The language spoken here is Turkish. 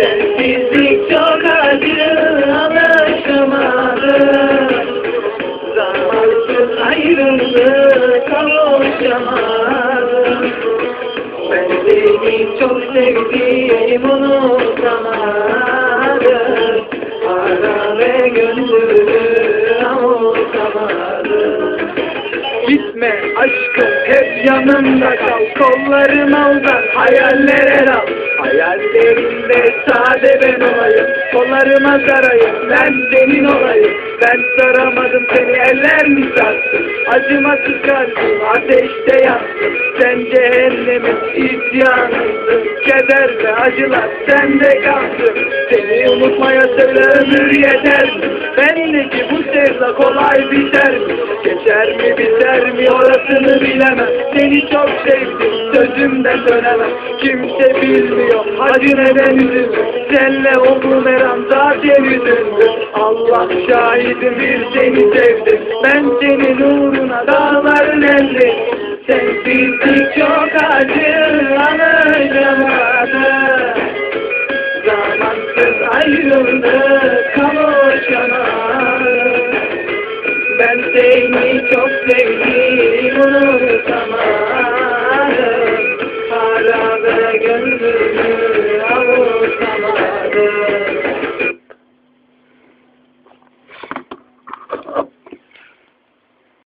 Sensizlik çok acı alışamadım Zamansız ayrıldık kavuşamadım Ben seni çok sevdim unutamadım Ara ve gönlümü Gitme aşkım hep yanımda kal. Kollarıma uzat hayallere dal Hayallerimde sade ben olayım Kollarıma sarayım ben senin olayım. Ben saramadım seni eller mi sarttı Acımasız kalbim ateşte yansın Sen cehennemin isyanısın. Keder ve acılar sende kalsın Seni unutmaya söyle ömür yeter mi? Bendeki bu sevda kolay biter mi? Geçer mi biter mi orasını bilemem. Seni çok sevdim dönemez Kimse bilmiyor. Hacı neden üzüldü? Senle o bumeram zaten üzüldü Allah şahidim bir seni sevdim Ben senin uğruna dağların eldi Sensizlik çok acı anlayamadım Zamansız ayrıldık kavuşamadım. Ben seni çok sevdim.